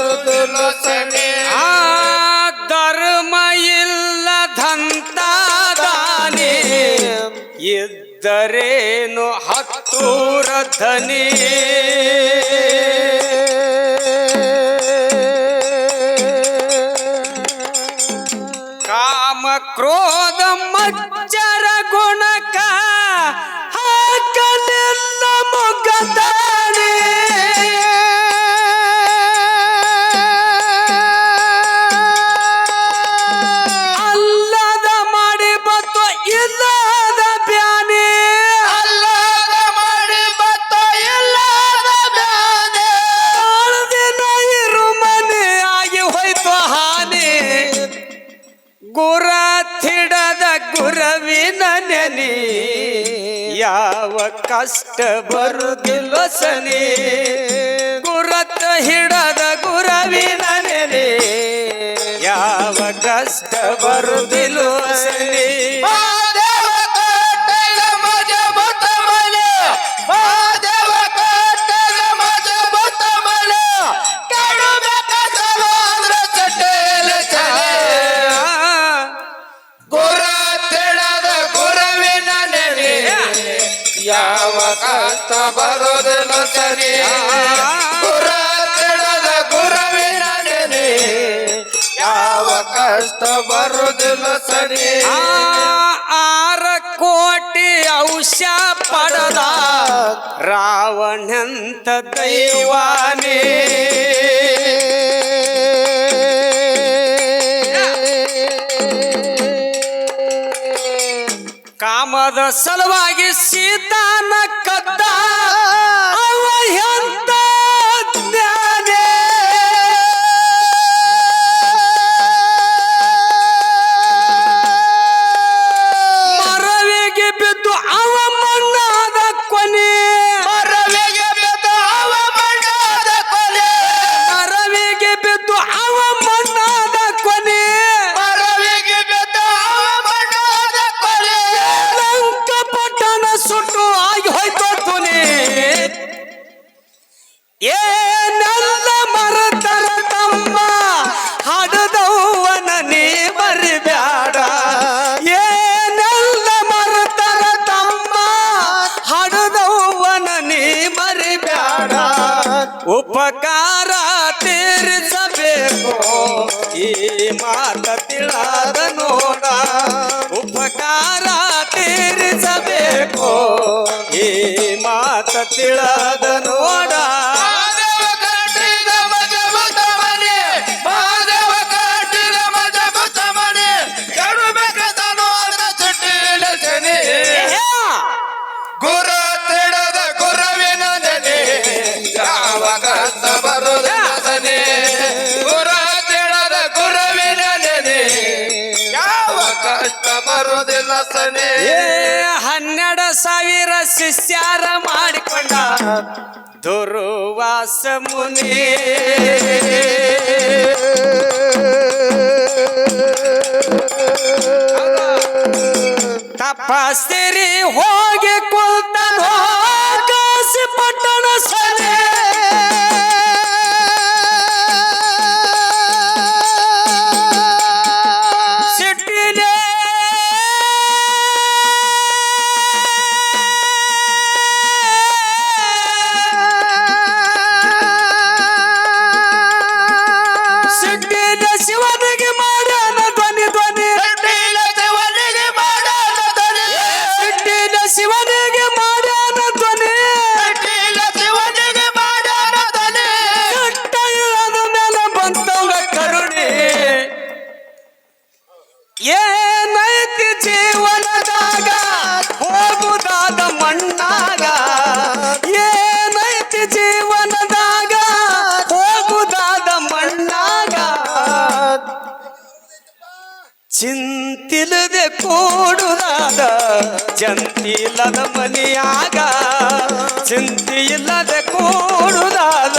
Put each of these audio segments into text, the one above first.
ದುರ್ದುಲಸನೆ ಆ ಧರ್ಮ ಇಲ್ಲ ದಾನಿ ಇದ್ದರೇನು ಹತ್ತೂರ ಧನೇ. ಕಷ್ಟ ಬರುದಿಲ್ಲ ಸನಿ. ಗುರತ ಹಿಡದ ಗುರವಿನ ನೆಲೆ ಯಾವ ಕಷ್ಟ ಬರುದಿಲ್ಲ ಸನಿ. ಕಷ್ಟ ಬರುದಿಲ್ಲ ಸರಿ ಆರ ಕೋಟಿ ಔಷಧ ಪಡದ ರಾವಣಂತ ದೈವಾನೇ. ಕಾಮದ ಸಲುವಾಗಿ ತಿಳದ ನೋಡ. ಕಷ್ಟ ಬರುವುದಿಲ್ಲ ಸನೆ ಹನ್ನೆರಡು ಸಾವಿರ ಶಿಷ್ಯಾರ ಮಾಡಿಕೊಂಡ ದುರುವಾಸ ಮುನಿ. ತಪಸ್ಸಿರಿ ಹೋ ಚಿಂತಿ ಇಲ್ಲದೆ ಕೂಡುದಾದ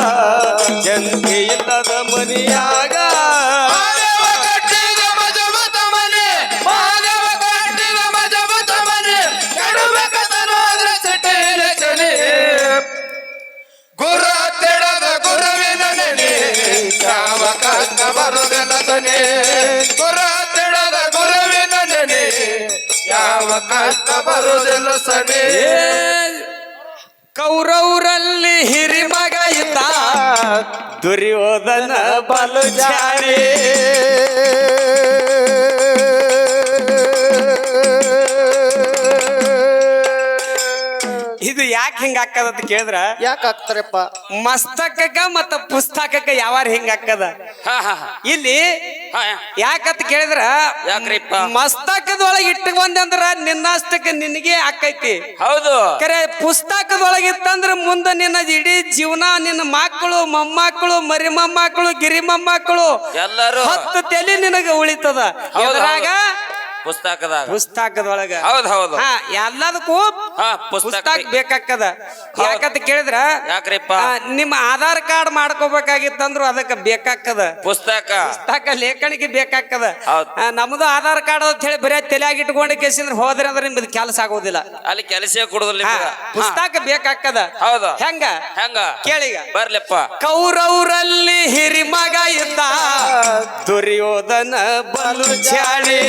ಚಿಂತೆ ಇಲ್ಲದ ಮನಿಯಾಗ. ಗುರ ತೆಡದ ಗುರುವಿನ ನೆನೆ ಯಾವ ಕಷ್ಟ ಬರುವುದಿಲ್ಲ ಸನೆ. ಗುರ ತೆಡದ ಗುರುವಿನ ನೆನೆ ಯಾವ ಕಷ್ಟ ಬರುವುದಿಲ್ಲ ಸನೆ. ಕೌರವರಲ್ಲಿ ಹಿರಿಮಗ ಇದ್ದ ದುರ್ಯೋಧನ ಬಲು ಜಾರಿ ಇದು ಯಾಕೆ ಹಿಂಗ ಆಕ್ಕದ ಅಂತ ಕೇಳಿದ್ರ? ಯಾಕೆ ಹಾಕ್ತಾರಪ್ಪ? ಮಸ್ತಕಕ್ಕ ಮತ್ತ ಪುಸ್ತಕಕ್ಕ ಯಾವಾರ ಹಿಂಗ ಹಾ ಹಾ. ಇಲ್ಲಿ ಯಾಕಂತ ಕೇಳಿದ್ರ ಯಾಕ್ರಿಪ್ಪ? ಮಸ್ತಕದೊಳಗೆ ಇಟ್ಟುಕೊಂಡೆ ಬಂದ್ರ ನಿನ್ನಷ್ಟಕ್ಕೆ ನಿನಗೆ ಆಕೈತಿ. ಹೌದು. ಕರೆ ಪುಸ್ತಕದೊಳಗೆ ಇತ್ತಂದ್ರ ಮುಂದ ನಿನ್ನ ಇಡೀ ಜೀವನ ನಿನ್ನ ಮಕ್ಕಳು ಮೊಮ್ಮಕ್ಕಳು ಮರಿ ಮೊಮ್ಮಕ್ಕಳು ಗಿರಿ ಮೊಮ್ಮಕ್ಕಳು ಎಲ್ಲರೂ ಹತ್ತು ತಲೆ ನಿನಗ ಉಳಿತದ. ಎದ್ರಾಗ? ಪುಸ್ತಕದಾಗ. ಪುಸ್ತಕದೊಳಗ. ಹೌದು ಹೌದು. ಹಾ ಎಲ್ಲದಕ್ಕೂ ಹಾ, ಪುಸ್ತಕ ಪುಸ್ತಕ ಬೇಕು. ಬೇಕಾಕ್ಕದ ಯಾಕಂತ ಕೇಳಿದ್ರ? ಯಾಕ್ರಿಪ್ಪ? ಆ, ನಿಮ್ಮ ಆಧಾರ್ ಕಾರ್ಡ್ ಮಾಡ್ಕೋಬೇಕಾಗಿತ್ತಂದ್ರು ಅದಕ್ಕೆ ಬೇಕಾಕ್ಕದ ಪುಸ್ತಕ. ಪುಸ್ತಕ ಲೇಖನಿಗೆ ಹೌದ್. ಆ, ನಮ್ದು ಆಧಾರ್ ಕಾರ್ಡ್ ಅಂತ ಹೇಳಿ ಬರೀ ತಲೆಯಾಗಿ ಇಟ್ಕೊಂಡು ಕೇಸಿಂದ್ರೆ ಹೋದ್ರೆ ಅಂದ್ರೆ ನಿಮ್ದು ಕೆಲಸ ಆಗೋದಿಲ್ಲ. ಅಲ್ಲಿ ಕೆಲಸ ಕೊಡುದಿಲ್ಲ ಹಾ. ಪುಸ್ತಕ ಬೇಕಾಗ್ತದ. ಹೌದು. ಹೆಂಗ? ಹೆಂಗ? ಕೇಳಿಗ. ಬರ್ಲಿಪ್ಪ. ಕೌರವರಲ್ಲಿ ಹಿರಿಮಗ ಇದ್ದ. ದುರ್ಯೋಧನ ಬಲು ಚಾಳಿ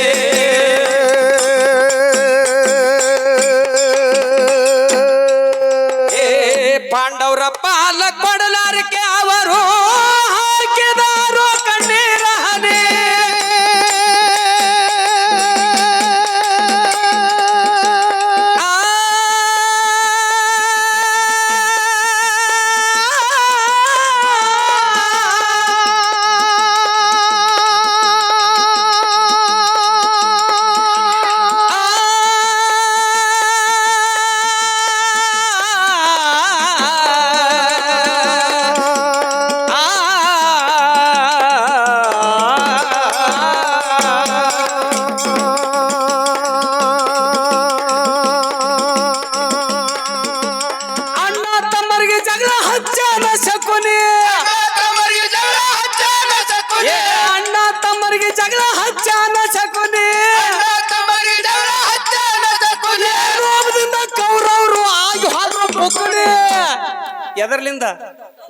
ಎದರ್ಲಿಂದ?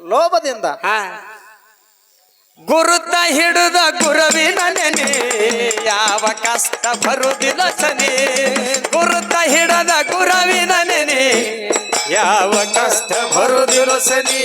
ಲೋಭದಿಂದ. ಹ. ಗುರುತ ಹಿಡಿದ ಗುರುವಿನ ನೆನೆ ಯಾವ ಕಷ್ಟ ಬರುವುದಿಲ್ಲ ಸನಿ. ಗುರುತ ಹಿಡದ ಗುರುವಿನ ನೆನೆ ಯಾವ ಕಷ್ಟ ಬರುವುದಿಲ್ಲ ಸನಿ.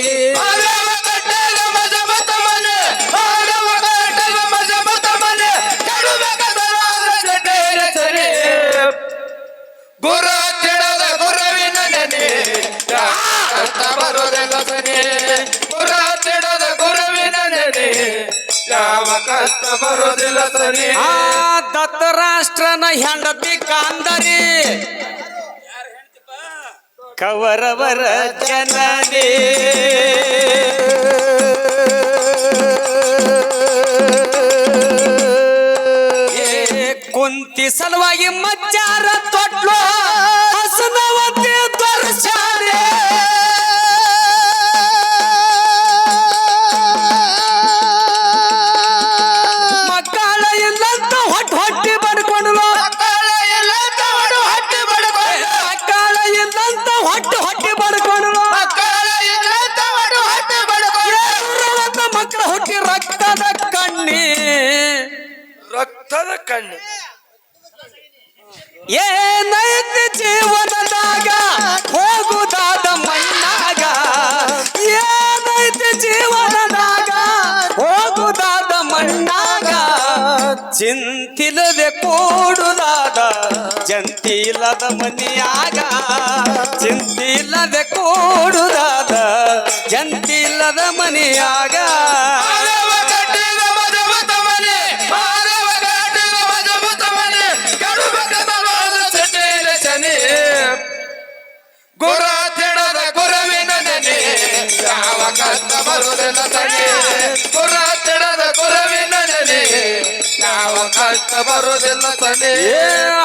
ಯಾವ ಕಷ್ಟ ಬರೋದಿಲ್ಲ ಸರಿ. ಆ ದತ್ತರಾಷ್ಟ್ರನ ಹೆಂಡತಿ ಕಾಂದರಿ. ಕವರವರ ಜನನೇ. ಕುಂತಿ ಸಲುವಾಗಿ ಮಜ್ಜಾರ ತೊಟ್ಲು. ಮಕ್ಕಳ ಹುಟ್ಟಿ ರಕ್ತದ ಕಣ್ಣಿ. ರಕ್ತದ ಕಣ್ಣಿ. ಏನೈತಿ ಜೀವನದಾಗ ಹೋಗುದಾದ ಮಣ್ಣಾಗ. ಏನೈತಿ ಜೀವನದಾಗ ಹೋಗುದಾದ ಮಣ್ಣಾಗ. ಚಿಂತಿಲ್ಲದೆ ಕೂಡುದಾದ ಜಂತಿಲ್ಲದ ಮನಿಯಾಗ. ಚಿಂತಿಲ್ಲದೆ ಕೂಡುದಾದ ಜಂತಿಲ್ಲದ ಮನಿಯಾಗ. ಕಷ್ಟ ಬರುವುದಿಲ್ಲ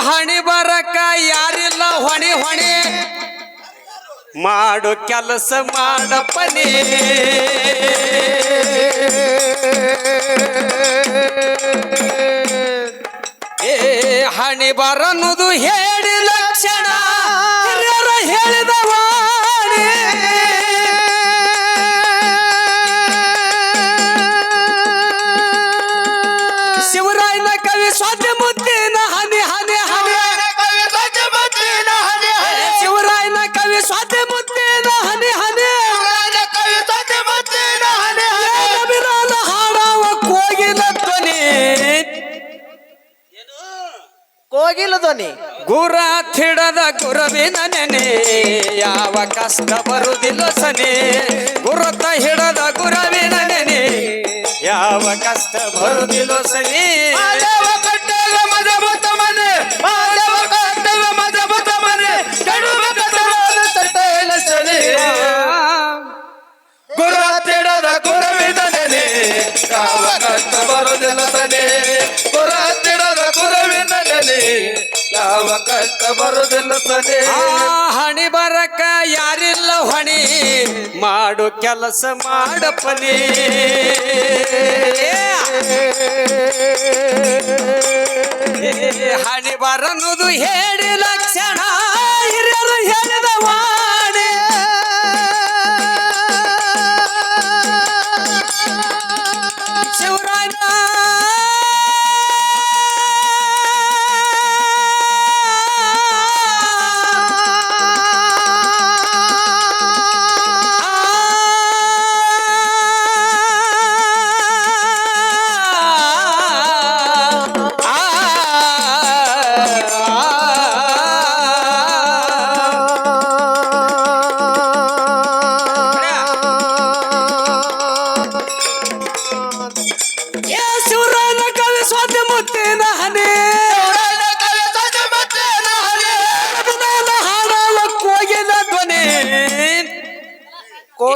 ಹಣಿ ಬರಕ ಯಾರಿಲ್ಲ, ಹೊಣಿ ಹೊಣಿ. ಮಾಡು ಕೆಲಸ ಮಾಡಪ್ಪನಿ ಏ, ಹಣಿ ಬರನ್ನುದು ಹೇಳಿ ಲಕ್ಷಣ. ಹೇಳಿದ ಗುರ ತಿಡದ ಗುರವಿನ ನೆನೆ, ಯಾವ ಕಷ್ಟ ಬರುವುದಿಲ್ಲ ಸನೆ. ಗುರುತ ಹಿಡದ ಗುರವಿನ ನೆನೆ, ಯಾವ ಕಷ್ಟ ಬರುವುದಿಲ್ಲ ಸನೆ. ಕಷ್ಟ ಬರುವುದಿಲ್ಲ ಹಣಿ ಬರಕ ಯಾರಿಲ್ಲ ಹೊಣಿ. ಮಾಡು ಕೆಲಸ ಮಾಡಪ್ಪನಿ ಏ, ಹಣಿ ಬರನ್ನುದು ಹೇಳಿ ಲಕ್ಷಣ.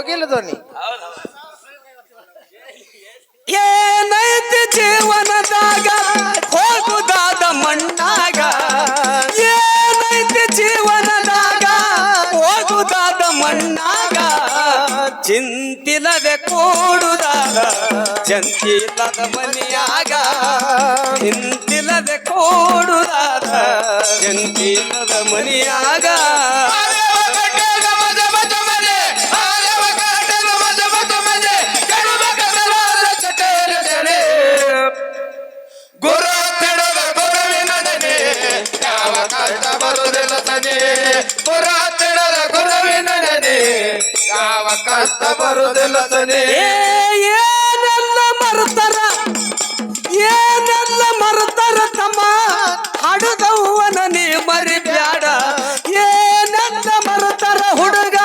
ಕೋಗಿಲ ಧ್ವನಿ. ಏನೈತಿ ಜೀವನದಾಗ, ಹೋಗುದಾದ ಮಣ್ಣಾಗ. ಏನೈತಿ ಜೀವನದಾಗ, ಹೋಗುದಾದ ಮಣ್ಣಾಗ. ಚಿಂತಿಲ್ಲದೆ ಕೂಡುದಾಗ ಜಂತಿಲ್ಲದ ಮನೆಯಾಗ. ಚಿಂತಿಲ್ಲದೆ ಕೂಡುದಾದ ಜಂತಿಲ್ಲದ ಮನೆಯಾಗ. ಬರುವುದಿಲ್ಲ ಸನಿ ಏ, ಏನೆಲ್ಲ ಮರ್ತಾರ ಏನೆಲ್ಲ ಮರ್ತಾರ ತಮ್ಮ ಹಡದವ್ವನ ನೀ ಮರಿಬ್ಯಾಡ. ಏನೆಲ್ಲ ಮರ್ತಾರ ಹುಡುಗ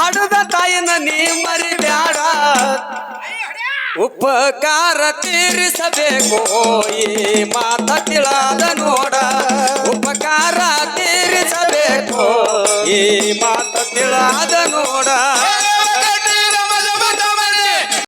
ಹಡದ ತಾಯಿನ ನೀ ಮರಿಬ್ಯಾಡ. ಉಪಕಾರ ತೀರಿಸಬೇಕು, ಈ ಮಾತ ತಿಳಾದ ನೋಡ. ಉಪಕಾರ ತೀರಿಸಬೇಕು, ಈ ಮಾತ ತಿಳಾದ ನೋಡ.